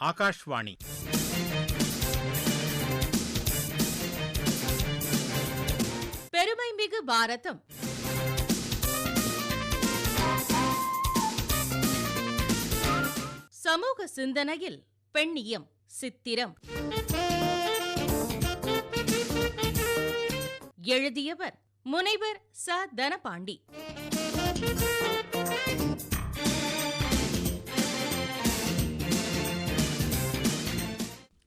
ஆகாஷ்வாணி பெருமைமிகு பாரதம் சமூக சிந்தனையில் பெண்ணியம் சித்திரம் எழுதியவர் முனைவர் ச தனபாண்டி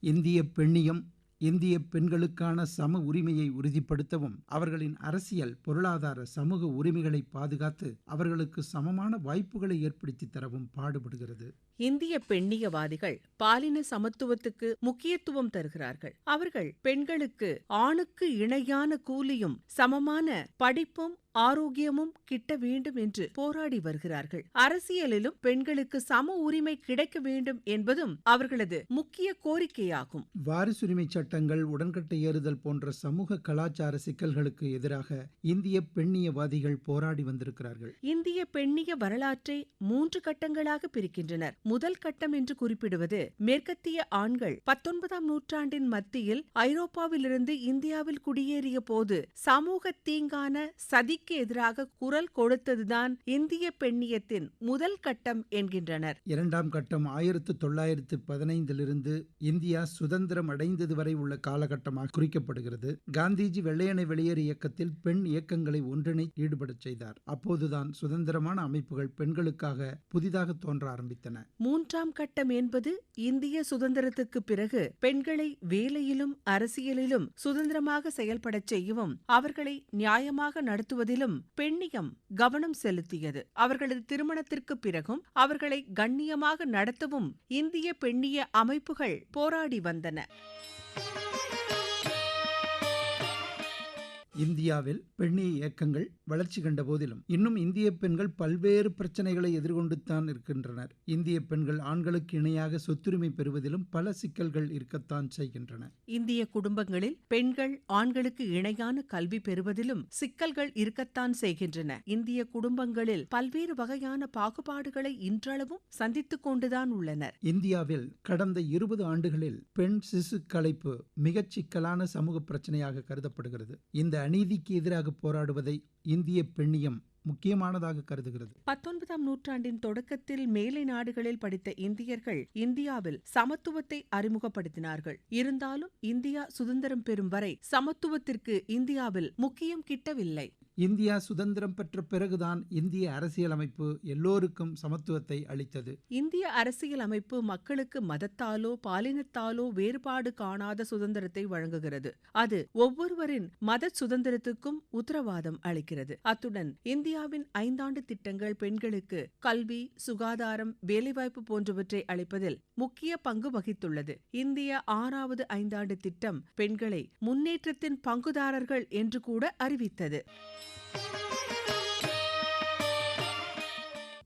இந்திய பெண்ணியம் இந்திய பெண்களுக்கான சம உரிமையை உறுதிப்படுத்தவும் அவர்களின் அரசியல் பொருளாதார சமூக உரிமைகளை பாதுகாத்து அவர்களுக்கு சமமான வாய்ப்புகளை ஏற்படுத்தி தரவும் பாடுபடுகிறது. இந்திய பெண்ணியவாதிகள் பாலின சமத்துவத்துக்கு முக்கியத்துவம் தருகிறார்கள். அவர்கள் பெண்களுக்கு ஆணுக்கு இணையான கூலியும் சமமான படிப்பும் ஆரோக்கியமும் கிட்ட வேண்டும் என்று போராடி வருகிறார்கள். அரசியலிலும் பெண்களுக்கு சம உரிமை கிடைக்க வேண்டும் என்பதும் அவர்களது முக்கிய கோரிக்கையாகும். வாரிசுரிமை சட்டங்கள் உடன்கட்டை ஏறுதல் போன்ற சமூக கலாச்சார சிக்கல்களுக்கு எதிராக இந்திய பெண்ணியவாதிகள் போராடி வந்திருக்கிறார்கள். இந்திய பெண்ணிய வரலாற்றை மூன்று கட்டங்களாக பிரிக்கின்றனர். முதல் கட்டம் என்று குறிப்பிடுவது மேற்கத்திய ஆண்கள். பத்தொன்பதாம் நூற்றாண்டின் மத்தியில் ஐரோப்பாவிலிருந்து இந்தியாவில் குடியேறிய போது சமூக தீங்கான சதிக்கு எதிராக குரல் கொடுத்ததுதான் இந்திய பெண்ணியத்தின் முதல் கட்டம் என்கின்றனர். இரண்டாம் கட்டம் ஆயிரத்து தொள்ளாயிரத்து பதினைந்திலிருந்து இந்தியா சுதந்திரம் அடைந்தது வரை உள்ள காலகட்டமாக குறிக்கப்படுகிறது. காந்திஜி வெள்ளையனை வெளியேறு இயக்கத்தில் பெண் இயக்கங்களை ஒன்றிணை ஈடுபடச் செய்தார். அப்போதுதான் சுதந்திரமான அமைப்புகள் பெண்களுக்காக புதிதாக தோன்ற ஆரம்பித்தன. மூன்றாம் கட்டம் என்பது இந்திய சுதந்திரத்துக்கு பிறகு பெண்களை வேலையிலும் அரசியலிலும் சுதந்திரமாக செயல்படச் செய்யவும் அவர்களை நியாயமாக நடத்துவதிலும் பெண்ணியம் கவனம் செலுத்தியது. அவர்களது திருமணத்திற்கு பிறகும் அவர்களை கண்ணியமாக நடத்தவும் இந்திய பெண்ணிய அமைப்புகள் போராடி வந்தன. இந்தியாவில் பெண்ணிய இயக்கங்கள் வளர்ச்சி கண்ட போதிலும் இன்னும் இந்திய பெண்கள் பல்வேறு பிரச்சனைகளை எதிர்கொண்டுத்தான் இருக்கின்றனர். இந்திய பெண்கள் ஆண்களுக்கு இணையாக சொத்துரிமை பெறுவதிலும் பல சிக்கல்கள் இருக்கத்தான் செய்கின்றன. இந்திய குடும்பங்களில் பெண்கள் ஆண்களுக்கு இணையான கல்வி பெறுவதிலும் சிக்கல்கள் இருக்கத்தான் செய்கின்றன. இந்திய குடும்பங்களில் பல்வேறு வகையான பாகுபாடுகளை இன்றளவும் சந்தித்துக் கொண்டுதான் உள்ளனர். இந்தியாவில் கடந்த இருபது ஆண்டுகளில் பெண் சிசு கலைப்பு மிகச் சிக்கலான சமூக பிரச்சனையாக கருதப்படுகிறது. இந்த அநீதிக்கு எதிராக போராடுவதை இந்திய பெண்ணியம் முக்கியமானதாக கருதுகிறது. பத்தொன்பதாம் நூற்றாண்டின் தொடக்கத்தில் மேலை நாடுகளில் படித்த இந்தியர்கள் இந்தியாவில் சமத்துவத்தை அறிமுகப்படுத்தினார்கள். இருந்தாலும் இந்தியா சுதந்திரம் பெறும் வரை சமத்துவத்திற்கு இந்தியாவில் முக்கியம் கிட்டவில்லை. இந்தியா சுதந்திரம் பெற்ற பிறகுதான் இந்திய அரசியலமைப்பு எல்லோருக்கும் சமத்துவத்தை அளித்தது. இந்திய அரசியலமைப்பு மக்களுக்கு மதத்தாலோ பாலினத்தாலோ வேறுபாடு காணாத சுதந்திரத்தை வழங்குகிறது. அது ஒவ்வொருவரின் மத சுதந்திரத்துக்கும் உத்தரவாதம் அளிக்கிறது. அத்துடன் இந்தியாவின் ஐந்தாண்டு திட்டங்கள் பெண்களுக்கு கல்வி சுகாதாரம் வேலைவாய்ப்பு போன்றவற்றை அளிப்பதில் முக்கிய பங்கு வகித்துள்ளது. இந்திய ஆறாவது ஐந்தாண்டு திட்டம் பெண்களை முன்னேற்றத்தின் பங்குதாரர்கள் என்று கூட அறிவித்தது.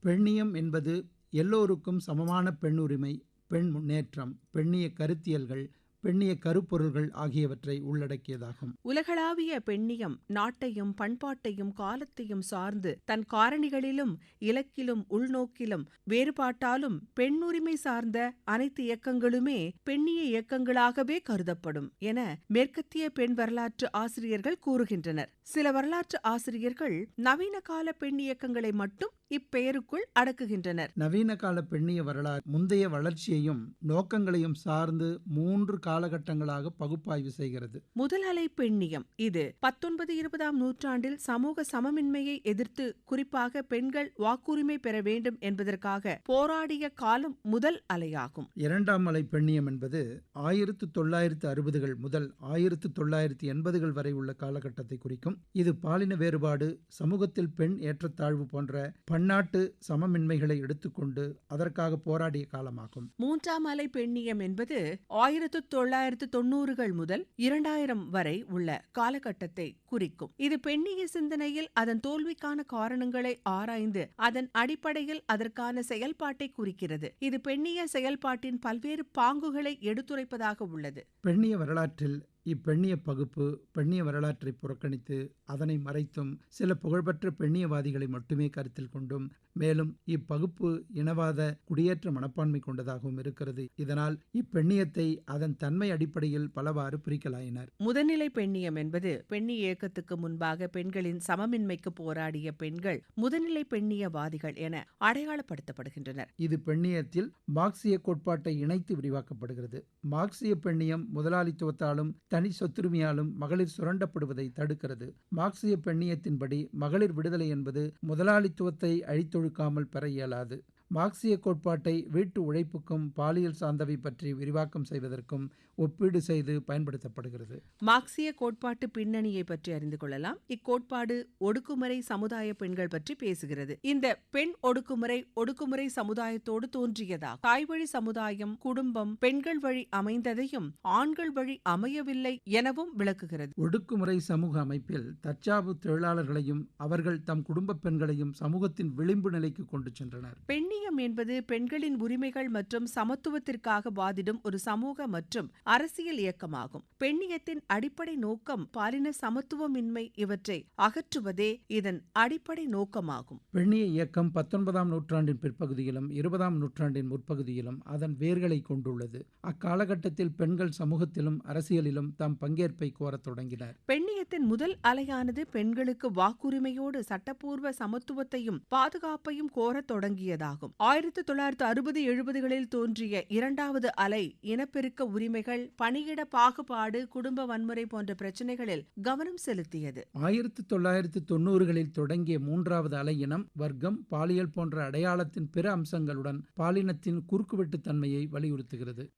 பெண்ணியம் என்பது எல்லோருக்கும் சமமான பெண்ணுரிமை பெண் முன்னேற்றம் பெண்ணிய கருத்தியல்கள் பெண்ணிய கருப்பொருள்கள் ஆகியவற்றை உள்ளடக்கியதாகும். உலகளாவிய பெண்ணியம் நாட்டையும் பண்பாட்டையும் காலத்தையும் சார்ந்து தன் காரணிகளிலும் இலக்கிலும் உள்நோக்கிலும் வேறுபாட்டாலும் பெண்ணுரிமை சார்ந்த அனைத்து இயக்கங்களுமே பெண்ணிய இயக்கங்களாகவே கருதப்படும் என மேற்கத்திய பெண் வரலாற்று ஆசிரியர்கள் கூறுகின்றனர். சில வரலாற்று ஆசிரியர்கள் நவீன கால பெண் இயக்கங்களை மட்டும் இப்பெயருக்குள் அடக்குகின்றனர். நவீன கால பெண்ணிய வரலாறு முந்தைய வளர்ச்சியையும் நோக்கங்களையும் சார்ந்து மூன்று காலகட்டங்களாக பகுப்பாய்வு செய்கிறது. முதல் அலை பெண்ணியம் இது பத்தொன்பது இருபதாம் நூற்றாண்டில் சமூக சமமின்மையை எதிர்த்து குறிப்பாக பெண்கள் வாக்குரிமை பெற வேண்டும் என்பதற்காக போராடிய காலம் முதல் அலையாகும். இரண்டாம் அலை பெண்ணியம் என்பது ஆயிரத்து தொள்ளாயிரத்து அறுபதுகள் முதல் ஆயிரத்து தொள்ளாயிரத்து எண்பதுகள் வரை உள்ள காலகட்டத்தை குறிக்கும் இது பாலின வேறுபாடு சமூகத்தில் பெண் ஏற்றத்தாழ்வு போன்ற பன்னாட்டு சமமின்மைகளை எடுத்துக்கொண்டு அதற்காக போராடிய காலமாகும். மூன்றாம் அலை பெண்ணியம் என்பது ஆயிரத்து தொள்ளாயிரத்து தொன்னூறுகள் முதல் இரண்டாயிரம் வரை உள்ள காலகட்டத்தை குறிக்கும். இது பெண்ணிய சிந்தனையில் அதன் தோல்விக்கான காரணங்களை ஆராய்ந்து அதன் அடிப்படையில் அதற்கான செயல்பாட்டை குறிக்கிறது. இது பெண்ணிய செயல்பாட்டின் பல்வேறு பாங்குகளை எடுத்துரைப்பதாக உள்ளது. பெண்ணிய வரலாற்றில் இப்பெண்ணிய பகுப்பு பெண்ணிய வரலாற்றை புறக்கணித்து அதனை மறைத்தும் சில புகழ்பெற்ற பெண்ணியவாதிகளை மட்டுமே கருத்தில் கொண்டும் மேலும் இப்பகுப்பு இனவாத குடியேற்ற மனப்பான்மை கொண்டதாகவும் இருக்கிறது. இதனால் இப்பெண்ணியத்தை அதன் தன்மை அடிப்படையில் பலவாறு பிரிக்கலாயினர். முதல்நிலை பெண்ணியம் என்பது பெண்ணி இயக்கத்துக்கு முன்பாக பெண்களின் சமமின்மைக்கு போராடிய பெண்கள் முதல்நிலை பெண்ணியவாதிகள் என அடையாளப்படுத்தப்படுகின்றனர். இது பெண்ணியத்தில் மார்க்சிய கோட்பாட்டை இணைத்து விரிவாக்கப்படுகிறது. மார்க்சிய பெண்ணியம் முதலாளித்துவத்தாலும் தனி சொத்துரிமையாலும் மகளிர் சுரண்டப்படுவதை தடுக்கிறது. மார்க்சிய பெண்ணியத்தின்படி மகளிர் விடுதலை என்பது முதலாளித்துவத்தை அழித்தொழுக்காமல் பெற இயலாது. மார்க்சிய கோட்பாட்டை வீட்டு உழைப்புக்கும் பாலியல் சார்ந்தவை பற்றி விரிவாக்கம் செய்வதற்கும் ஒப்பீடு செய்து பயன்படுத்தப்படுகிறது. மார்க்சிய கோட்பாட்டு பின்னணியை பற்றி அறிந்து கொள்ளலாம். இக்கோட்பாடு ஒடுக்குமுறை சமுதாய பெண்கள் பற்றி பேசுகிறது. இந்த பெண் ஒடுக்குமுறை ஒடுக்குமுறை சமுதாயத்தோடு தோன்றியதா? தாய்வழி சமுதாயம் குடும்பம் பெண்கள் வழி அமைந்ததையும் ஆண்கள் வழி அமையவில்லை எனவும் விளக்குகிறது. ஒடுக்குமுறை சமூக அமைப்பில் தற்சார்பு தொழிலாளர்களையும் அவர்கள் தம் குடும்ப பெண்களையும் சமூகத்தின் விளிம்பு நிலைக்கு கொண்டு சென்றனர். பெண்ணியம் என்பது பெண்களின் உரிமைகள் மற்றும் சமத்துவத்திற்காக வாதிடும் ஒரு சமூக மற்றும் அரசியல் இயக்கமாகும். பெண்ணியத்தின் அடிப்படை நோக்கம் பாலின சமத்துவமின்மை இவற்றை அகற்றுவதே இதன் அடிப்படை நோக்கமாகும். பெண்ணிய இயக்கம் பத்தொன்பதாம் நூற்றாண்டின் பிற்பகுதியிலும் இருபதாம் நூற்றாண்டின் முற்பகுதியிலும் அதன் வேர்களை கொண்டுள்ளது. அக்காலகட்டத்தில் பெண்கள் சமூகத்திலும் அரசியலிலும் தம் பங்கேற்பை கோரத் தொடங்கினர். பெண்ணியத்தின் முதல் அலையானது பெண்களுக்கு வாக்குரிமையோடு சட்டப்பூர்வ சமத்துவத்தையும் பாதுகாப்பையும் கோரத் தொடங்கியதாகும். ஆயிரத்தி தொள்ளாயிரத்து அறுபது எழுபதுகளில் தோன்றிய இரண்டாவது அலை இனப்பெருக்க உரிமைகள் பணியிட பாகுபாடு குடும்ப வன்முறை போன்ற பிரச்சனைகளில் கவனம் செலுத்தியது. ஆயிரத்தி தொள்ளாயிரத்து தொண்ணூறுகளில் தொடங்கிய மூன்றாவது அலை இனம் வர்க்கம் பாலியல் போன்ற அடையாளத்தின் பிற அம்சங்களுடன் பாலினத்தின் குறுக்குவெட்டு தன்மையை வலியுறுத்துகிறது.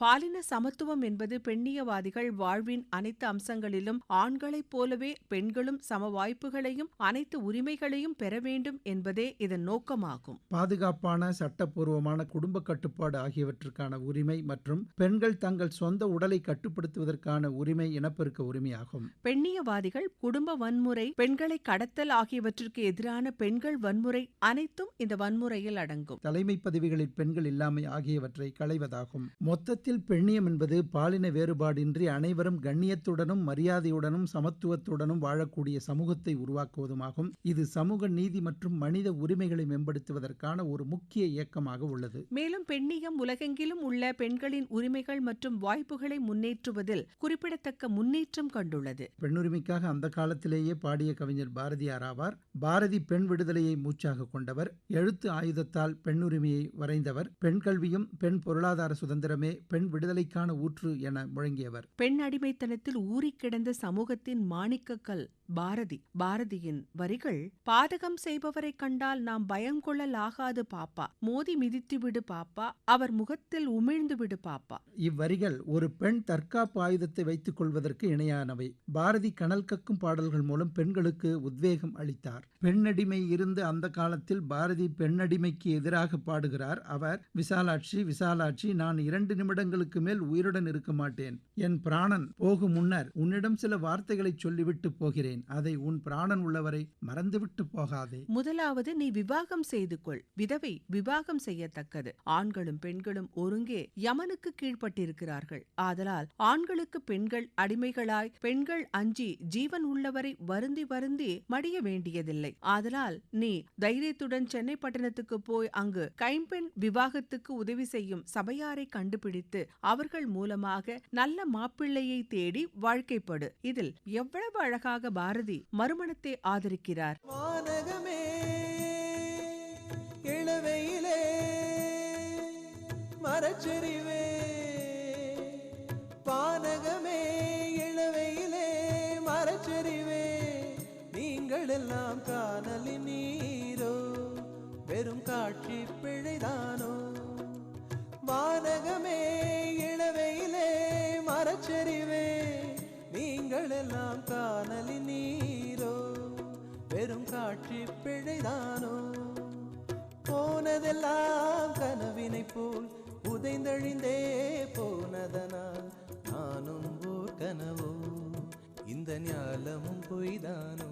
பாலின சமத்துவம் என்பது பெண்ணியவாதிகள் வாழ்வின் அனைத்து அம்சங்களிலும் ஆண்களைப் போலவே பெண்களும் சம வாய்ப்புகளையும் அனைத்து உரிமைகளையும் பெற வேண்டும் என்பதே இதன் நோக்கமாகும். பாதுகாப்பான சட்டப்பூர்வமான குடும்ப கட்டுப்பாடு ஆகியவற்றுக்கான உரிமை மற்றும் பெண்கள் தங்கள் சொந்த உடலை கட்டுப்படுத்துவதற்கான உரிமை இனப்பெருக்க உரிமையாகும். பெண்ணியவாதிகள் குடும்ப வன்முறை பெண்களை கடத்தல் ஆகியவற்றிற்கு எதிரான பெண்கள் வன்முறை அனைத்தும் இந்த வன்முறையில் அடங்கும். தலைமை பதவிகளில் பெண்கள் இல்லாமை ஆகியவற்றை களைவதாகும். மொத்தத்தில் பெண்ணியம் என்பது பாலின வேறுபாடின்றி அனைவரும் கண்ணியத்துடனும் மரியாதையுடனும் சமத்துவத்துடனும் வாழக்கூடிய சமூகத்தை உருவாக்குவதுமாகும். இது சமூக நீதி மற்றும் மனித உரிமைகளை மேம்படுத்துவதற்கான ஒரு முக்கிய இயக்கமாக உள்ளது. மேலும் பெண்ணியம் உலகெங்கிலும் உள்ள பெண்களின் உரிமைகள் மற்றும் வாய்ப்புகளை முன்னேற்றுவதில் குறிப்பிடத்தக்க முன்னேற்றம் கண்டுள்ளது. பெண்ணுரிமைக்காக அந்த காலத்திலேயே பாடிய கவிஞர் பாரதியார் ஆவார். பாரதி பெண் விடுதலையை மூச்சாக கொண்டவர். எழுத்து ஆயுதத்தால் பெண்ணுரிமையை வரைந்தவர். பெண் கல்வியும் பெண் பொருளாதார சுதந்திரமே பெண் விடுதலைக்கான ஊற்று என முழங்கியவர். பெண் அடிமைத்தனத்தில் ஊறிக் கிடந்த சமூகத்தின் மாணிக்கக்கல் பாரதி. பாரதியின் வரிகள் பாதகம் செய்பவரை கண்டால் நாம் பயம் கொள்ளலாகாது பாப்பா. மோதி மிதித்து விடு பாப்பா. அவர் முகத்தில் உமிழ்ந்து விடு பாப்பா இவ்வரிகள் ஒரு பெண் தற்காப்பு ஆயுதத்தை வைத்துக் கொள்வதற்கு இணையானவை. பாரதி கனல் கக்கும் பாடல்கள் மூலம் பெண்களுக்கு உத்வேகம் அளித்தார். பெண்ணடிமை இருந்த அந்த காலத்தில் பாரதி பெண்ணடிமைக்கு எதிராக பாடுகிறார். அவர் விசாலாட்சி விசாலாட்சி நான் இரண்டு வருடங்களுக்கு மேல் உயிருடன் இருக்க மாட்டேன். என் பிராணன் போகும் முன்னர் உன்னிடம் சில வார்த்தைகளை சொல்லிவிட்டு போகிறேன். அதை உன் பிராணன் உள்ளவரை மறந்துவிட்டு போகாதே. முதலாவது நீ விவாகம் செய்து கொள் விதவை விவாகம் செய்யத்தக்கது. ஆண்களும் பெண்களும் ஒருங்கே யமனுக்கு கீழ்ப்பட்டிருக்கிறார்கள். ஆதலால் ஆண்களுக்கு பெண்கள் அடிமைகளாய் பெண்கள் அஞ்சி ஜீவன் உள்ளவரை வருந்தி வருந்தி மடிய வேண்டியதில்லை. ஆதலால் நீ தைரியத்துடன் சென்னை பட்டணத்துக்கு போய் அங்கு கைம்பெண் விவாகத்துக்கு உதவி செய்யும் சபையாரை கண்டுபிடித்து அவர்கள் மூலமாக நல்ல மாப்பிள்ளையை தேடி வாழ்க்கைப்படு. இதில் எவ்வளவு அழகாக பாரதி மறுமணத்தை ஆதரிக்கிறார். வானகமே இளவையிலே மரச்செறிவே வானகமே இளவையிலே மரச்செறிவே நீங்கள் எல்லாம் நீரோ வெறும் காட்சி பிழைதானோ வானகமே இளவையிலே மரச்சரிவே நீங்கள் எல்லாம் காணலின் நீரோ? வெறும் காட்சி பிழைதானோ? போனதெல்லாம் கனவினை போல் உதைந்தழிந்தே போனதனால் நானும் ஓர் கனவோ? இந்த ஞாலமும் பொய்தானோ?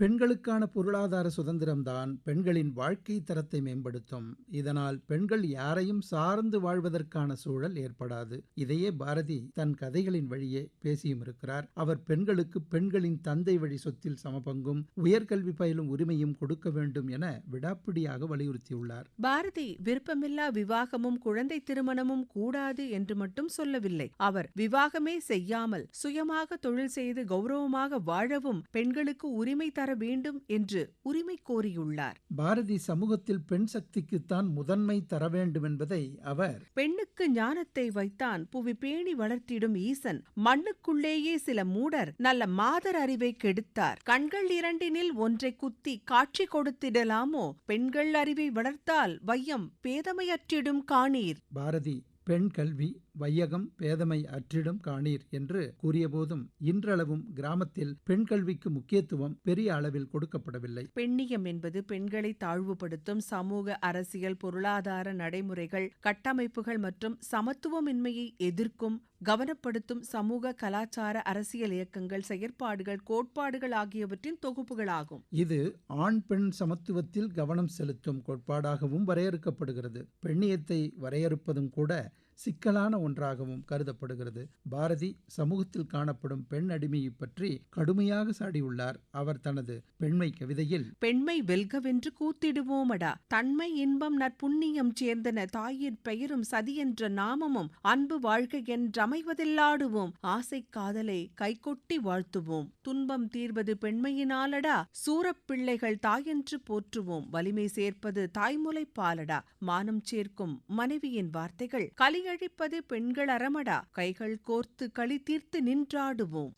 பெண்களுக்கான பொருளாதார சுதந்திரம்தான் பெண்களின் வாழ்க்கை தரத்தை மேம்படுத்தும். இதனால் பெண்கள் யாரையும் சார்ந்து வாழ்வதற்கான சூழல் ஏற்படாது. இதையே பாரதி தன் கதைகளின் வழியே பேசியும் இருக்கிறார். அவர் பெண்களுக்கு பெண்களின் தந்தை வழி சொத்தில் சமபங்கும் உயர்கல்வி பயிலும் உரிமையும் கொடுக்க வேண்டும் என விடாப்பிடியாக வலியுறுத்தியுள்ளார். பாரதி விருப்பமில்லா விவாகமும் குழந்தை திருமணமும் கூடாது என்று மட்டும் சொல்லவில்லை. அவர் விவாகமே செய்யாமல் சுயமாக தொழில் செய்து கௌரவமாக வாழவும் பெண்களுக்கு உரிமை தர வேண்டும் என்று உரிமை கோரியுள்ளார். பாரதி சமூகத்தில் பெண் சக்திக்குத்தான் முதன்மை தர வேண்டும் என்பதை அவர் பெண்ணுக்கு ஞானத்தை வைத்தான் புவி பேணி வளர்த்திடும் ஈசன். மண்ணுக்குள்ளேயே சில மூடர் நல்ல மாதர் அறிவை கெடுத்தார். கண்கள் இரண்டினில் ஒன்றை குத்தி காட்சி கொடுத்திடலாமோ? பெண்கள் அறிவை வளர்த்தால் வையம் பேதமையற்றிடும் காணீர். பாரதி பெண் கல்வி வையகம் பேதமை அற்றிடும் காணீர் என்று கூறியபோதும் இன்றளவும் கிராமத்தில் பெண் கல்விக்கு முக்கியத்துவம் பெரிய அளவில் கொடுக்கப்படவில்லை. பெண்ணியம் என்பது பெண்களை தாழ்வுபடுத்தும் சமூக அரசியல் பொருளாதார நடைமுறைகள் கட்டமைப்புகள் மற்றும் சமத்துவமின்மையை எதிர்க்கும் கவனப்படுத்தும் சமூக கலாச்சார அரசியல் இயக்கங்கள் செயற்பாடுகள் கோட்பாடுகள் ஆகியவற்றின் தொகுப்புகளாகும். இது ஆண் பெண் சமத்துவத்தில் கவனம் செலுத்தும் கோட்பாடாகவும் வரையறுக்கப்படுகிறது. பெண்ணியத்தை வரையறுப்பதும் கூட சிக்கலான ஒன்றாகவும் கருதப்படுகிறது. பாரதி சமூகத்தில் காணப்படும் பெண் அடிமையை பற்றி கடுமையாக சாடியுள்ளார். அவர் தனது பெண்மை கவிதையில் பெண்மை வெல்கவென்று கூத்திடுவோமடா. தன்மை இன்பம் நற்புண்ணியம் சேர்ந்தன. தாயின் பெயரும் சதி என்ற நாமமும் அன்பு வாழ்க என்றமைவதில்லாடுவோம். ஆசை காதலை கைகொட்டி வாழ்த்துவோம். துன்பம் தீர்வது பெண்மையினாலடா. சூரப் பிள்ளைகள் தாயென்று போற்றுவோம். வலிமை சேர்ப்பது தாய்முலை பாலடா மானம் சேர்க்கும் மனைவியின் வார்த்தைகள் அழிப்பது பெண்கள் அறமடா. கைகள் கோர்த்து களி தீர்த்து நின்றாடுவோம்.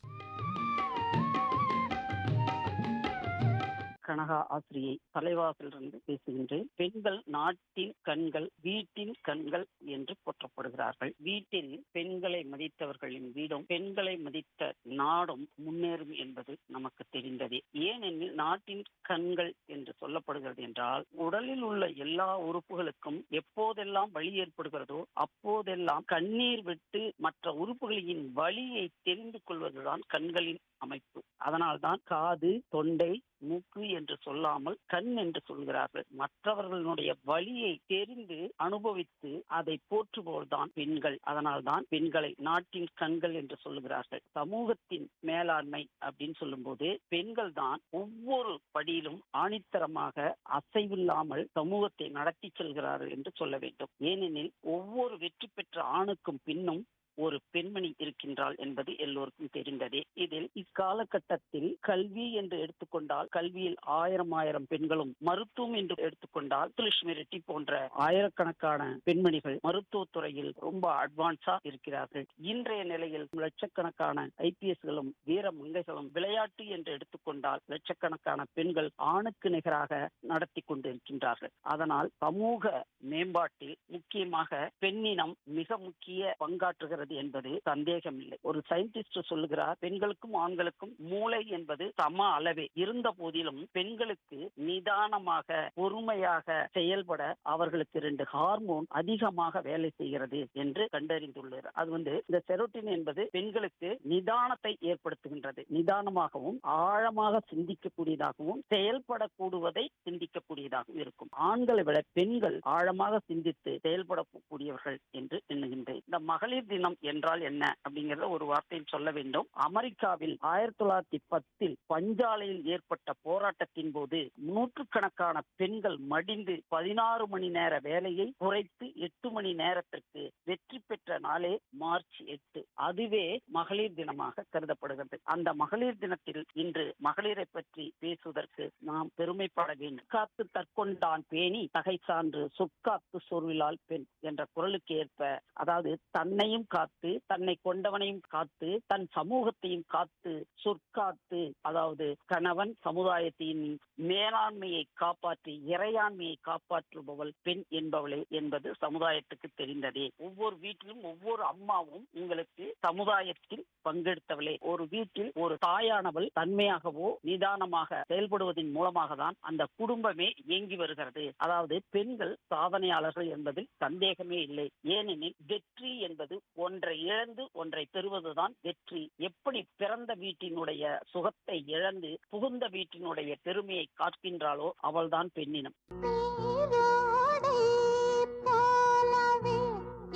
கனகா ஆசிரியை தலைவாசலிருந்து பேசுகின்றேன். பெண்கள் நாட்டின் கண்கள் வீட்டின் கண்கள் என்று போற்றப்படுகிறார்கள். வீட்டில் பெண்களை மதித்தவர்களின் வீடும் பெண்களை மதித்த நாடும் முன்னேறும் என்பது நமக்கு தெரிந்ததே. ஏனெனில் நாட்டின் கண்கள் என்று சொல்லப்படுகிறது என்றால் உடலில் உள்ள எல்லா உறுப்புகளுக்கும் எப்போதெல்லாம் வலி ஏற்படுகிறதோ அப்போதெல்லாம் கண்ணீர் விட்டு மற்ற உறுப்புகளின் வழியை தெரிந்து கொள்வதுதான் கண்களின் அமைப்பு. அதனால்தான் காது தொண்டை மூக்கு என்று சொல்லாமல் கண் என்று சொல்கிறார்கள். மற்றவர்களுடைய வழியை தெரிந்து அனுபவித்து அதை போற்றுபவர்தான் பெண்கள். அதனால்தான் பெண்களை நாட்டின் கண்கள் என்று சொல்லுகிறார்கள். சமூகத்தின் மேலாண்மை அப்படின்னு சொல்லும்போது பெண்கள் தான் ஒவ்வொரு படியிலும் ஆணித்தரமாக அசைவில்லாமல் சமூகத்தை நடத்தி செல்கிறார்கள் என்று சொல்ல வேண்டும். ஏனெனில் ஒவ்வொரு வெற்றி பெற்ற ஆணுக்கும் பின்னும் ஒரு பெண்மணி இருக்கின்றாள் என்பது எல்லோருக்கும் தெரிந்ததே. இதில் இக்காலகட்டத்தில் கல்வி என்று எடுத்துக்கொண்டால் கல்வியில் ஆயிரம் ஆயிரம் பெண்களும் மருத்துவம் என்று எடுத்துக்கொண்டால் துலட்சுமி ரெட்டி போன்ற ஆயிரக்கணக்கான பெண்மணிகள் மருத்துவத்துறையில் ரொம்ப அட்வான்ஸா இருக்கிறார்கள். இன்றைய நிலையில் லட்சக்கணக்கான ஐபிஎஸ்களும் வீர மங்கைகளும் விளையாட்டு என்று எடுத்துக்கொண்டால் லட்சக்கணக்கான பெண்கள் ஆணுக்கு நிகராக நடத்தி கொண்டிருக்கின்றார்கள். அதனால் சமூக மேம்பாட்டில் முக்கியமாக பெண்ணினம் மிக முக்கிய பங்காற்றுகிறது. இருக்கிறது என்பது சந்தேகம் இல்லை ஒரு சயின்டிஸ்ட் சொல்லுகிறார் பெண்களுக்கும் ஆண்களுக்கும் மூளை என்பது சம அளவே. இருந்த போதிலும் பெண்களுக்கு நிதானமாக பொறுமையாக செயல்பட அவர்களுக்கு இரண்டு ஹார்மோன் அதிகமாக வேலை செய்கிறது என்று கண்டறிந்துள்ளார். அது வந்து இந்த செரோட்டின் என்பது பெண்களுக்கு நிதானத்தை ஏற்படுத்துகின்றது. நிதானமாகவும் ஆழமாக சிந்திக்கக்கூடியதாகவும் செயல்படக்கூடுவதை சிந்திக்கக்கூடியதாகவும் இருக்கும். ஆண்களை விட பெண்கள் ஆழமாக சிந்தித்து செயல்படக்கூடியவர்கள் என்று எண்ணுகின்றேன். இந்த மகளிர் தினம் தினம் என்றால் என்ன? அப்படிங்கறத ஒரு வார்த்தையில் சொல்ல வேண்டும். அமெரிக்காவில் ஆயிரத்தி தொள்ளாயிரத்தி பத்தில் பஞ்சாலையில் ஏற்பட்ட போராட்டத்தின் போது நூற்றுக்கணக்கான பெண்கள் மடிந்து பதினாறு மணி நேர வேலையை குறைத்து எட்டு மணி நேரத்திற்கு வெற்றி பெற்ற நாளே மார்ச் எட்டு. அதுவே மகளிர் தினமாக கருதப்படுகிறது. அந்த மகளிர் தினத்தில் இன்று மகளிரை பற்றி பேசுவதற்கு நாம் பெருமைப்பட வேண்டும். காத்து தற்கொண்டான் பேணி தகை சான்று சொற்காத்து சொருவிலால் பெண் என்ற குரலுக்கு ஏற்ப அதாவது தன்னையும் கா காத்து தன்னை கொண்டவனையும் காத்து தன் சமூகத்தையும் காத்து சொற்காத்து அதாவது கணவன் சமுதாயத்தின் மேலாண்மையை காப்பாற்றி இறையாண்மையை காப்பாற்றுபவள் பெண் என்பவளே என்பது சமுதாயத்துக்கு தெரிந்ததே. ஒவ்வொரு வீட்டிலும் ஒவ்வொரு அம்மாவும் உங்களுக்கு சமுதாயத்தில் பங்கெடுத்தவளே. ஒரு வீட்டில் ஒரு தாயானவள் தன்மையாகவோ நிதானமாக செயல்படுவதன் மூலமாக தான் அந்த குடும்பமே இயங்கி வருகிறது. அதாவது பெண்கள் சாதனையாளர்கள் என்பதில் சந்தேகமே இல்லை. ஏனெனில் வெற்றி என்பது ஒன் ஒன்றை இழந்து ஒன்றை பெறுவதுதான் வெற்றி. எப்படி பிறந்த வீட்டினுடைய சுகத்தை இழந்து புகுந்த வீட்டினுடைய பெருமையை காக்கின்றாளோ அவள்தான் பெண்ணினம்.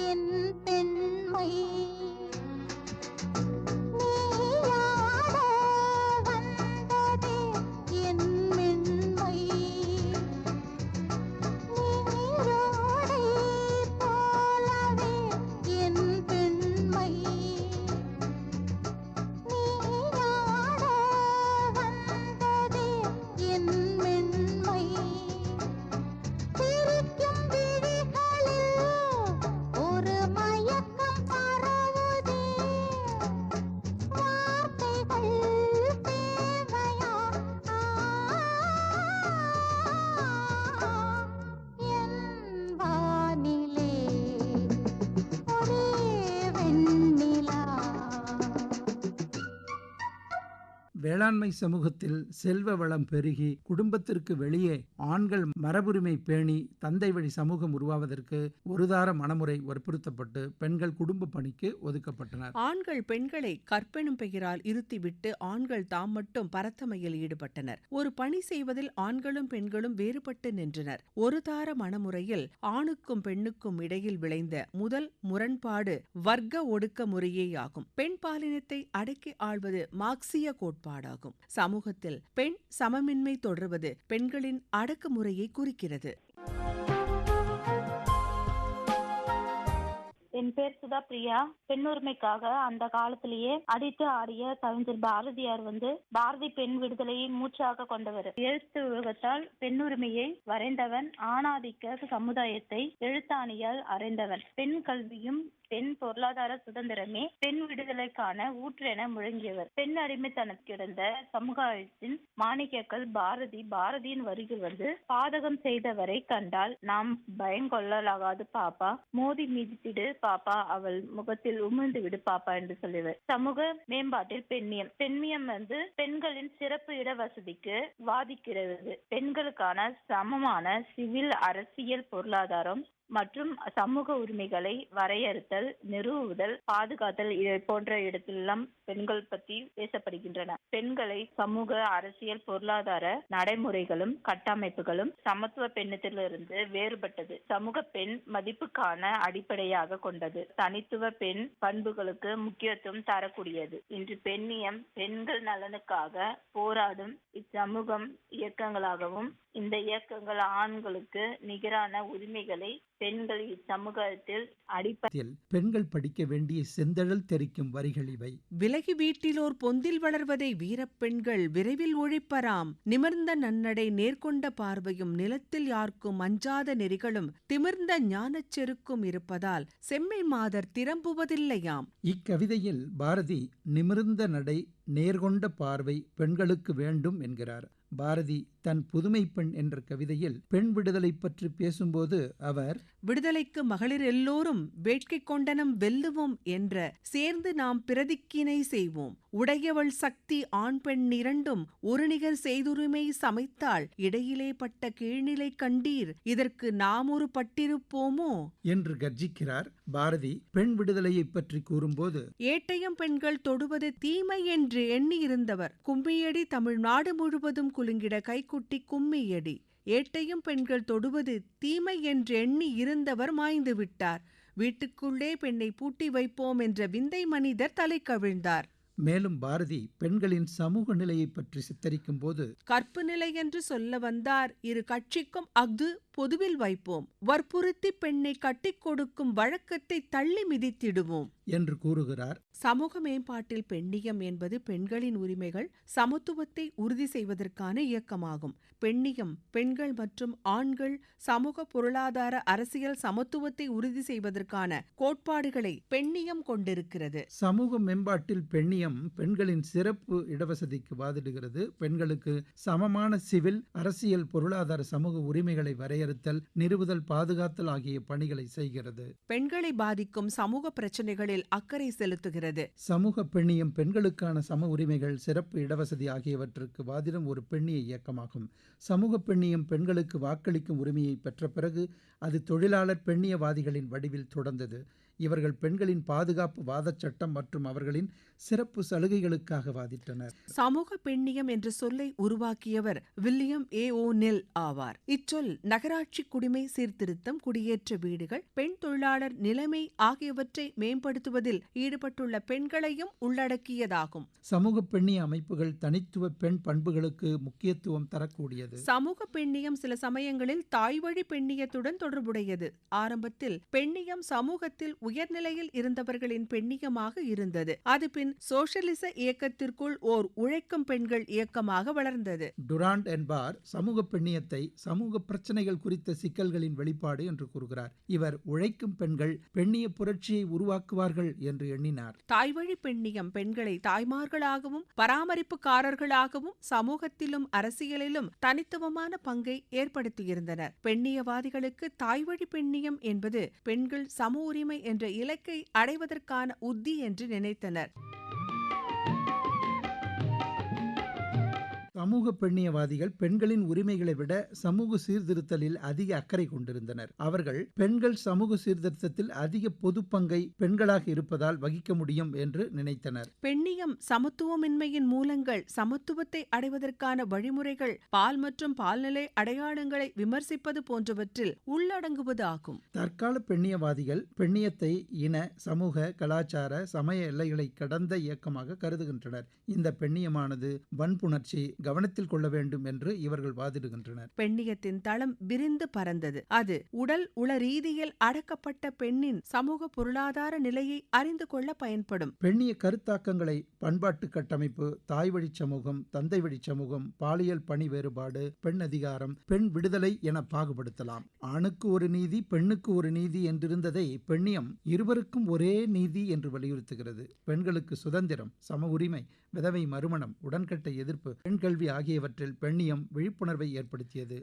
என் பெண்மை. வேளாண்மை சமூகத்தில் செல்வ வளம் பெருகி குடும்பத்திற்கு வெளியே ஆண்கள் மரபுரிமை பேணி தந்தை வழி சமூகம் உருவாவதற்கு ஒருதார மனமுறை வற்புறுத்தப்பட்டு பெண்கள் குடும்ப பணிக்கு ஒதுக்கப்பட்டனர். ஆண்கள் பெண்களை கற்பெனும் பெயரால் இருத்திவிட்டு ஆண்கள் தாம் மட்டும் பரத்தமையில் ஈடுபட்டனர். ஒரு பணி செய்வதில் ஆண்களும் பெண்களும் வேறுபட்டு நின்றனர். ஒரு தார மணமுறையில் ஆணுக்கும் பெண்ணுக்கும் இடையில் விளைந்த முதல் முரண்பாடு வர்க்க ஒடுக்க முறையேயாகும். பெண் பாலினத்தை அடக்கி ஆள்வது மார்க்சிய கோட்பாடு? கோட்பாடாகும் சமூகத்தில் பெண் சமமின்மை தொடர்வது பெண்களின் அடக்குமுறையை குறிக்கிறது. என் பேர் சுதா பிரியா. பெண்ணுரிமைக்காக அந்த காலத்திலேயே அடித்து ஆடிய கவிஞர் பாரதியார் வந்து பாரதி பெண் விடுதலையை மூச்சாக கொண்டவர். எழுத்து உலகத்தால் பெண்ணுரிமையை வரைந்தவன் ஆணாதிக்க சமுதாயத்தை எழுத்தாணியால் அறைந்தவன். பெண் கல்வியும் பெண் பொருளாதார சுதந்திரமே பெண் விடுதலைக்கான ஊற்றென முழங்கியவர். பெண் அடிமைத்தனத்தில் சமுதாயத்தின் மாணிக்கக்கள் பாரதி பாரதியின் வருகை வந்து பாதகம் செய்தவரை கண்டால் நாம் பயங்கொள்ளலாகாது பாப்பா. மோதி மிதித்திடு பாப்பா அவள் முகத்தில் உமிழ்ந்து விடு பாப்பா என்று சொல்லுவர் சமூக மேம்பாட்டில் பெண்ணியம். பெண்ணியம் வந்து பெண்களின் சிறப்பு இட வசதிக்கு வாதிக்கிறது. பெண்களுக்கான சமமான சிவில் அரசியல் பொருளாதாரம் மற்றும் சமூக உரிமைகளை வரையறுத்தல் நிறுவுதல் பாதுகாத்தல் இதை போன்ற இடத்திலெல்லாம் பெண்கள் பற்றி பேசப்படுகின்றன. பெண்களை சமூக அரசியல் பொருளாதார நடைமுறைகளும் கட்டமைப்புகளும் சமத்துவ பெண்ணத்திலிருந்து வேறுபட்டது. சமூக பெண் மதிப்புக்கான அடிப்படையாக கொண்டது. தனித்துவ பெண் பண்புகளுக்கு முக்கியத்துவம் தரக்கூடியது. இன்று பெண்ணியம் பெண்கள் நலனுக்காக போராடும் இச்சமூகம் இயக்கங்களாகவும் இந்த இயக்கங்கள் ஆண்களுக்கு நிகரான உரிமைகளை பெண்கள் இச்சமூகத்தில் அடிப்படை இதில் பெண்கள் படிக்க வேண்டிய செந்தழல் தெரிக்கும் வரிகள் இவை. விலகி வீட்டிலோர் பொந்தில் வளர்வதை வீரப்பெண்கள் விரைவில் ஒழிப்பராம். நிமிர்ந்த நன்னடை நேர்கொண்ட பார்வையும் நிலத்தில் யார்க்கும் அஞ்சாத நெறிகளும் திமிர்ந்த ஞானச் செருக்கும் இருப்பதால் செம்மை மாதர் திரம்புவதில்லையாம். இக்கவிதையில் பாரதி நிமிர்ந்த நடை நேர்கொண்ட பார்வை பெண்களுக்கு வேண்டும் என்கிறார். பாரதி தன் புதுமை பெண் என்ற கவிதையில் பெண் விடுதலை பற்றி பேசும்போது அவர் விடுதலைக்கு மகளிர் எல்லோரும் வேட்கை கொண்டனம் வெல்லுவோம் என்ற சேர்ந்து நாம் பிரதிக்கினை செய்வோம். உடையவள் சக்தி ஆண் பெண் இரண்டும் ஒரு நிகர் செய்துரிமை சமைத்தாள் இடையிலே பட்ட கீழ்நிலை கண்டீர். இதற்கு நாம் ஒரு பட்டிருப்போமோ? என்று கர்ஜிக்கிறார் பாரதி பெண் விடுதலையை பற்றி கூறும்போது. ஏட்டையம் பெண்கள் தொடுவது தீமை என்று எண்ணியிருந்தவர். கும்மியடி தமிழ்நாடு முழுவதும் குலுங்கிட கைக்குட்டி கும்மியடி. ஏட்டையும் பெண்கள் தொடுவது தீமை என்று எண்ணி இருந்தவர் மாய்ந்து விட்டார். வீட்டுக்குள்ளே பெண்ணை பூட்டி வைப்போம் என்ற விந்தை மனிதர் தலை கவிழ்ந்தார். மேலும் பாரதி பெண்களின் சமூக நிலையை பற்றி சித்தரிக்கும் போது கற்பு நிலை என்று சொல்ல வந்தார். இரு கட்சிக்கும் அஃது பொதுவில் வைப்போம். வற்புறுத்தி பெண்ணை கட்டிக் கொடுக்கும் வழக்கத்தை தள்ளி மிதித்திடுவோம். என்று கூறுகிறார். சமூக மேம்பாட்டில் பெண்ணியம் என்பது பெண்களின் உரிமைகள் சமத்துவத்தை உறுதி செய்வதற்கான இயக்கமாகும். பெண்ணியம் பெண்கள் மற்றும் ஆண்கள் சமூக பொருளாதார அரசியல் சமத்துவத்தை உறுதி செய்வதற்கான கோட்பாடுகளை பெண்ணியம் கொண்டிருக்கிறது. சமூக மேம்பாட்டில் பெண்ணியம் பெண்களின் சிறப்பு இடவசதிக்கு வாதிடுகிறது. பெண்களுக்கு சமமான சிவில் அரசியல் பொருளாதார சமூக உரிமைகளை வரையறுத்தல் நிறுவுதல் பாதுகாத்தல் ஆகிய பணிகளை செய்கிறது. பெண்களை பாதிக்கும் சமூக பிரச்சனைகளில் அக்கறை செலுத்துகிறது. சமூக பெண்ணியம் பெண்களுக்கான சம உரிமைகள் சிறப்பு இடவசதி ஆகியவற்றுக்கு வாதிடும் ஒரு பெண்ணிய இயக்கமாகும். சமூக பெண்ணியம் பெண்களுக்கு வாக்களிக்கும் உரிமையை பெற்ற பிறகு அது தொழிலாளர் பெண்ணியவாதிகளின் வடிவில் தொடர்ந்தது. இவர்கள் பெண்களின் பாதுகாப்பு வாதச் சட்டம் மற்றும் அவர்களின் சிறப்பு சலுகைகளுக்காக வாதிட்டனர். சமூக பெண்ணியம் என்ற சொல்லை உருவாக்கியவர் வில்லியம் ஏ. ஓ. நெல் ஆவார். இச்சொல் நகராட்சி குடிமை சீர்திருத்தம் குடியேற்ற வீடுகள் பெண் தொழிலாளர் நிலைமை ஆகியவற்றை மேம்படுத்துவதில் ஈடுபட்டுள்ள பெண்களையும் உள்ளடக்கியதாகும். சமூக பெண்ணிய அமைப்புகள் தனித்துவ பெண் பண்புகளுக்கு முக்கியத்துவம் தரக்கூடியது. சமூக பெண்ணியம் சில சமயங்களில் தாய்வழி பெண்ணியத்துடன் தொடர்புடையது. ஆரம்பத்தில் பெண்ணியம் சமூகத்தில் உயர்நிலையில் இருந்தவர்களின் பெண்ணியமாக இருந்தது. அது பின் சோஷலிச இயக்கத்திற்குள் ஓர் உழைக்கும் பெண்கள் இயக்கமாக வளர்ந்தது. டுராண்ட் என்பார் சமூக பெண்ணியத்தை சமூக பிரச்சனைகள் குறித்த சிக்கல்களின் வெளிப்பாடு என்று கூறுகிறார். இவர் உழைக்கும் பெண்கள் பெண்ணிய புரட்சியை உருவாக்குவார்கள் என்று எண்ணினார். தாய்வழி பெண்ணியம் பெண்களை தாய்மார்களாகவும் பராமரிப்புக்காரர்களாகவும் சமூகத்திலும் அரசியலிலும் தனித்துவமான பங்கை ஏற்படுத்தியிருந்தனர். பெண்ணியவாதிகளுக்கு தாய்வழி பெண்ணியம் என்பது பெண்கள் சம உரிமை என்ற என்ற இலக்கை அடைவதற்கான உத்தி என்று நினைத்தனர். சமூக பெண்ணியவாதிகள் பெண்களின் உரிமைகளை விட சமூக சீர்திருத்தலில் அதிக அக்கறை கொண்டிருந்தனர். அவர்கள் பெண்கள் சமூக சீர்திருத்தத்தில் அதிக பொது பங்கை பெண்களாக இருப்பதால் வகிக்க முடியும் என்று நினைத்தனர். பெண்ணியம் சமத்துவமின்மையின் மூலங்கள் சமத்துவத்தை அடைவதற்கான வழிமுறைகள் பால் மற்றும் பால்நிலை அடையாளங்களை விமர்சிப்பது போன்றவற்றில் உள்ளடங்குவது ஆகும். தற்கால பெண்ணியவாதிகள் பெண்ணியத்தை இன சமூக கலாச்சார சமய எல்லைகளை கடந்த இயக்கமாக கருதுகின்றனர். இந்த பெண்ணியமானது வன்புணர்ச்சி கவனத்தில் கொள்ள வேண்டும் என்று இவர்கள் வாதிடுகின்றனர். பெண்ணியத்தின் தளம் விரிந்து பறந்தது. அது உடல் உள ரீதியில் அடக்கப்பட்ட பெண்ணின் சமூக பொருளாதார நிலையை அறிந்து கொள்ள பயன்படும். பெண்ணிய கருத்தாக்கங்களை பண்பாட்டு கட்டமைப்பு தாய் வழிச் சமூகம் தந்தை வழிச் சமூகம் பாலியல் பணி வேறுபாடு பெண் அதிகாரம் பெண் விடுதலை என பாகுபடுத்தலாம். ஆணுக்கு ஒரு நீதி பெண்ணுக்கு ஒரு நீதி என்றிருந்ததை பெண்ணியம் இருவருக்கும் ஒரே நீதி என்று வலியுறுத்துகிறது. பெண்களுக்கு சுதந்திரம் சம உரிமை விதவை மறுமணம் உடன்கட்டை எதிர்ப்பு பெண் கல்வி ஆகியவற்றில் பெண்ணியம் விழிப்புணர்வை ஏற்படுத்தியது.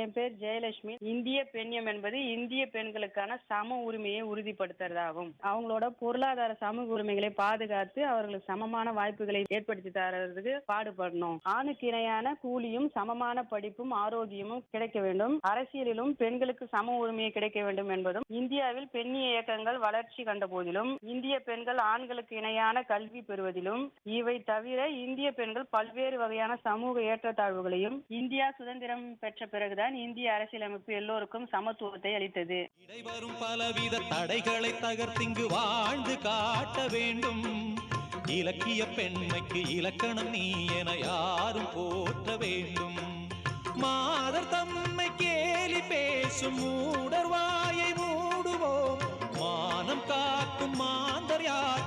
என் பேர் ஜெயலட்சுமி. இந்திய பெண்ணியம் என்பது இந்திய பெண்களுக்கான சம உரிமையை உறுதிப்படுத்துறதாகும். அவங்களோட பொருளாதார சமூக உரிமைகளை பாதுகாத்து அவர்களுக்கு சமமான வாய்ப்புகளை ஏற்படுத்தி தரதுக்கு பாடுபடணும். ஆணுக்கு இணையான கூலியும் சமமான படிப்பும் ஆரோக்கியமும் கிடைக்க வேண்டும். அரசியலிலும் பெண்களுக்கு சம உரிமையை கிடைக்க வேண்டும் என்பதும் இந்தியாவில் பெண்ணிய இயக்கங்கள் வளர்ச்சி கண்ட போதிலும் இந்திய பெண்கள் ஆண்களுக்கு இணையான கல்வி பெறுவதிலும் இவை தவிர இந்திய பெண்கள் பல்வேறு வகையான சமூக ஏற்றத்தாழ்வுகளையும் இந்தியா சுதந்திரம் பெற்ற பிறகுதான் தான் இந்திய அரசியலமைப்பு எல்லோருக்கும் சமத்துவத்தை அளித்தது. இடைவரும் பலவித தடைகளை தகர்த்திங்கு வாழ்ந்து காட்ட வேண்டும். இலக்கிய பெண்மைக்கு இலக்கணம் நீ என யாரும் போற்ற வேண்டும். மாதர் தம்மை கேலி பேசும் மூடர் வாயை மூடுவோம். மானம் காக்கும் மாந்தர் யார்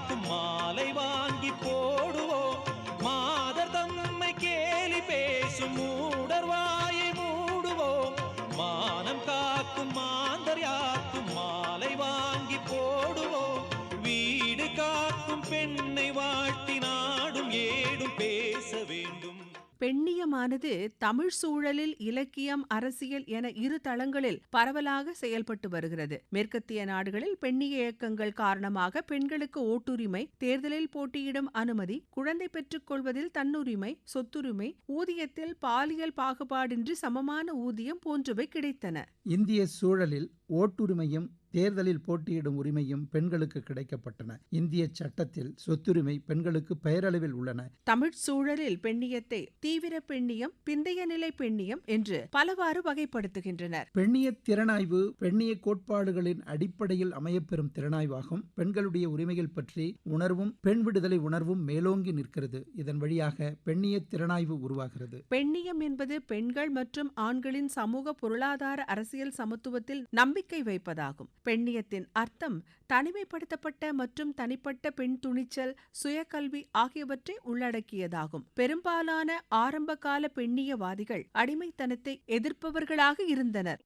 பெண்ணியமானது தமிழ் சூழலில் இலக்கியம் அரசியல் என இரு தளங்களில் பரவலாக செயல்பட்டு வருகிறது. மேற்கத்திய நாடுகளில் பெண்ணிய இயக்கங்கள் காரணமாக பெண்களுக்கு ஓட்டுரிமை தேர்தலில் போட்டியிடும் அனுமதி குழந்தை பெற்றுக் கொள்வதில் தன்னுரிமை சொத்துரிமை ஊதியத்தில் பாலியல் பாகுபாடின்றி சமமான ஊதியம் போன்றவை கிடைத்தன. இந்திய சூழலில் ஓட்டுரிமையும் தேர்தலில் போட்டியிடும் உரிமையும் பெண்களுக்கு கிடைக்கப்பட்டன. இந்திய சட்டத்தில் சொத்துரிமை பெண்களுக்கு பெயரளவில் உள்ளன. தமிழ் சூழலில் பெண்ணியத்தை தீவிர பெண்ணியம் பிந்தைய நிலை பெண்ணியம் என்று பலவாறு வகைப்படுத்துகின்றனர். பெண்ணிய திறனாய்வு பெண்ணிய கோட்பாடுகளின் அடிப்படையில் அமையப்பெறும் திறனாய்வாகும் பெண்களுடைய உரிமைகள் பற்றி உணர்வும் பெண் விடுதலை உணர்வும் மேலோங்கி நிற்கிறது. இதன் வழியாக பெண்ணிய திறனாய்வு உருவாகிறது. பெண்ணியம் என்பது பெண்கள் மற்றும் ஆண்களின் சமூக பொருளாதார அரசியல் சமத்துவத்தில் நம்பிக்கை வைப்பதாகும். பெண்ணியத்தின் அர்த்தம் தனிமைப்படுத்தப்பட்ட மற்றும் தனிப்பட்ட பெண் துணிச்சல் சுயகல்வி ஆகியவற்றை உள்ளடக்கியதாகும். பெரும்பாலான ஆரம்பகால பெண்ணியவாதிகள் அடிமைத்தனத்தை எதிர்ப்பவர்களாக இருந்தனர்.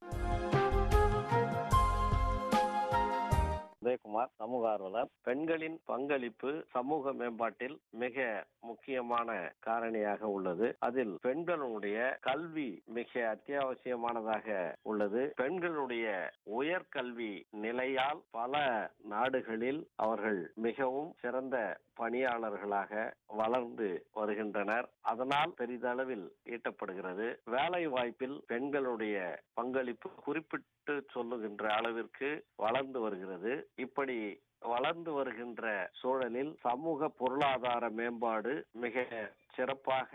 உதயகுமார் சமூக ஆர்வலர். பெண்களின் பங்களிப்பு சமூக மேம்பாட்டில் மிக முக்கியமான காரணியாக உள்ளது. அதில் பெண்களுடைய கல்வி மிக அத்தியாவசியமானதாக உள்ளது. பெண்களுடைய உயர்கல்வி நிலையால் பல நாடுகளில் அவர்கள் மிகவும் சிறந்த பணியாளர்களாக வளர்ந்து வருகின்றனர். அதனால் பெரிதளவில் ஈட்டப்படுகிறது. வேலை வாய்ப்பில் பெண்களுடைய பங்களிப்பு குறிப்பிட்டு சொல்லுகின்ற அளவிற்கு வளர்ந்து வருகிறது. இப்படி வளர்ந்து வருகின்ற சூழலில் சமூக பொருளாதார மேம்பாடு மிக சிறப்பாக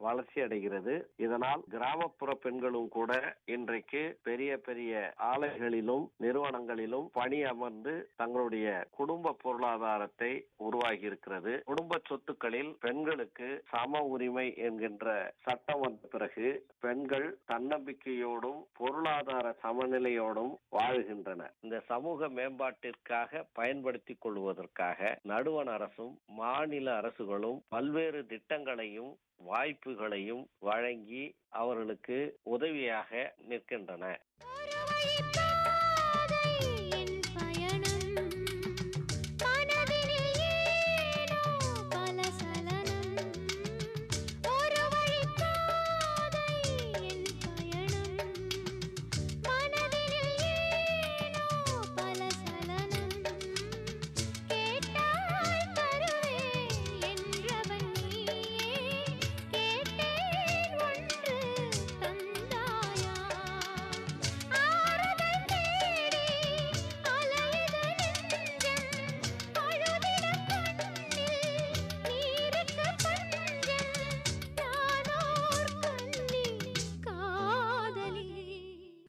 வளர்ச்சி அடைகிறது. இதனால் கிராமப்புற பெண்களும் கூட இன்றைக்கு பெரிய பெரிய ஆலைகளிலும் நிறுவனங்களிலும் பணி அமர்ந்து தங்களுடைய குடும்ப பொருளாதாரத்தை உருவாகி இருக்கிறது குடும்ப சொத்துக்களில் பெண்களுக்கு சம உரிமை என்கின்ற சட்டம் வந்த பிறகு பெண்கள் தன்னம்பிக்கையோடும் பொருளாதார சமநிலையோடும் வாழ்கின்றன. இந்த சமூக மேம்பாட்டிற்காக பயன்படுத்திக் கொள்வதற்காக நடுவண் அரசும் மாநில அரசுகளும் பல்வேறு திட்டங்களையும் வாய்ப்பு வாய்ப்புகளையும் வழங்கி அவர்களுக்கு உதவியாக நிற்கின்றன.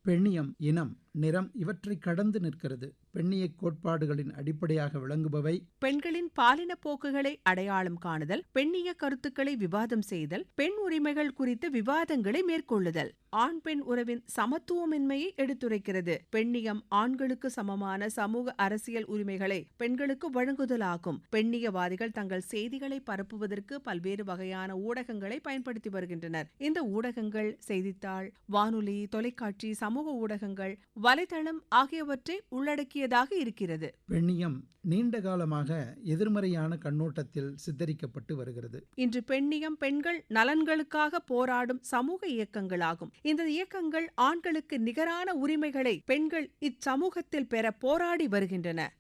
பெண்ணியம் இனம். நிறம் இவற்றை கடந்து நிற்கிறது. பெண்ணிய கோட்பாடுகளின் அடிப்படையாக விளங்குபவை. பெண்களின் பாலின போக்குகளை அடையாளம் காணுதல் பெண்ணிய கருத்துக்களை விவாதம் செய்தல் பெண் உரிமைகள் குறித்து விவாதங்களை மேற்கொள்ளுதல். ஆண் பெண் உறவின் சமத்துவமின்மையை எடுத்துரைக்கிறது. பெண்ணியம் ஆண்களுக்கு சமமான சமூக அரசியல் உரிமைகளை பெண்களுக்கு வழங்குதலாகும். பெண்ணியவாதிகள் தங்கள் செய்திகளை பரப்புவதற்கு பல்வேறு வகையான ஊடகங்களை பயன்படுத்தி வருகின்றனர். இந்த ஊடகங்கள் செய்தித்தாள் வானொலி தொலைக்காட்சி சமூக ஊடகங்கள் வலைதளம் ஆகியவற்றை உள்ளடக்கியதாக இருக்கிறது. பெண்ணியம் நீண்ட காலமாக எதிர்மறையான கண்ணோட்டத்தில் சித்தரிக்கப்பட்டு வருகிறது. இன்று பெண்ணியம் பெண்கள் நலன்களுக்காக போராடும் சமூக இயக்கங்களாகும். இந்த இயக்கங்கள் ஆண்களுக்கு நிகரான உரிமைகளை பெண்கள் இச்சமூகத்தில் பெற போராடி வருகின்றன.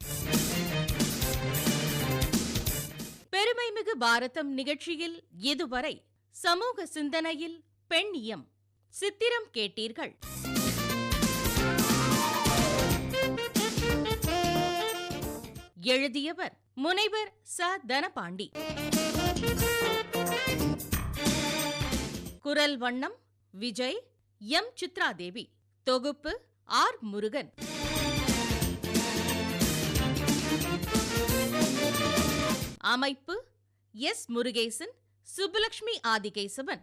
பெருமைமிகு பாரதம் நிகழ்ச்சியில் இதுவரை சமூக சிந்தனையில் பெண்ணியம். சித்திரம் கேட்டீர்கள். எழுதியவர் முனைவர் ச. தனபாண்டி. குரல் வண்ணம் விஜய் எம். சித்ராதேவி. தொகுப்பு ஆர். முருகன். அமைப்பு எஸ். முருகேசன் சுப்புலட்சுமி ஆதிகேசவன்.